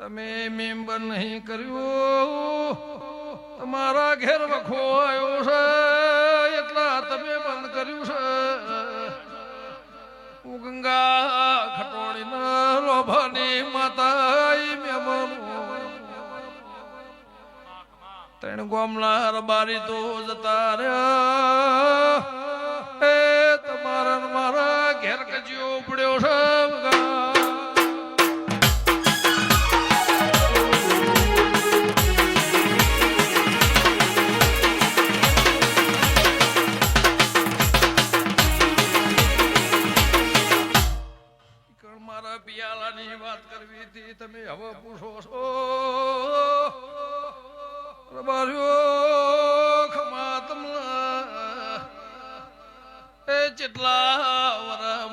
તમે મેમ્બર નહીં કર્યું. તમારા ઘેર વખો આવ્યો છે, એટલા તમે બંધ કર્યું છે. હું ગંગા ખટોળીના લોભાની માતા મેમન. ત્રણ ગોમલા રબારી તો જતા રહ્યા. એ તમારા મારા ઘેર કજિયો ઉપડ્યો છે. કરવી હતી તમે હવે પૂછો છો? એ જેટલા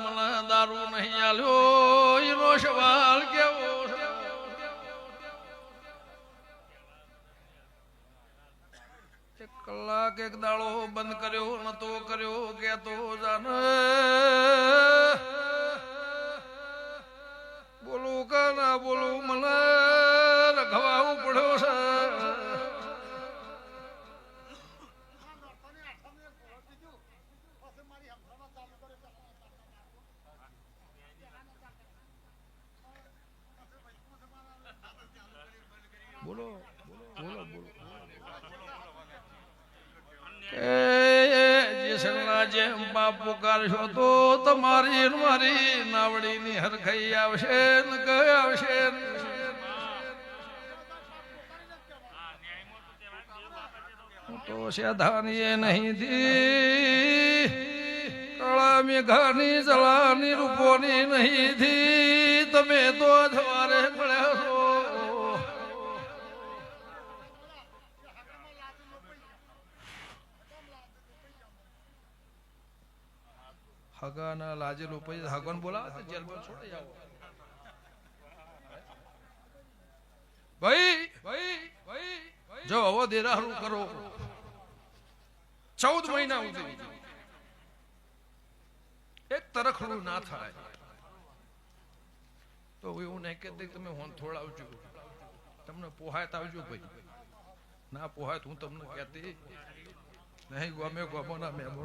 વરા દારૂ નહીં આલ્યો, એનો સવાલ કેવો કલાક એક દાડો બંધ કર્યો, નતો કર્યો, કેતો જાને. બોલો બોલો બોલો. બાપ પુકારશો તો તમારી મારી નાવડીની હરખાઈ આવશે આવશે તો સેધાની નહીં થી કળા મેઘાની જલાની રૂપોની નહીં થી તમે તો જવારે હગાના લાજે પછી હગન બોલાવે તો જેલમાં છોડી આવો. ભાઈ ભાઈ ભાઈ જો હવે દેરાહરું કરો. ચૌદ મહિના સુધી. એક તરખડું ના થાય. તો એવું નહીં કે તમે હોન થોડાવજો તમને પોહાયત આવજો ભાઈ. ના પોહાય તો હું તમને કહેતી. નહીં ગમે ગમો ના મેમો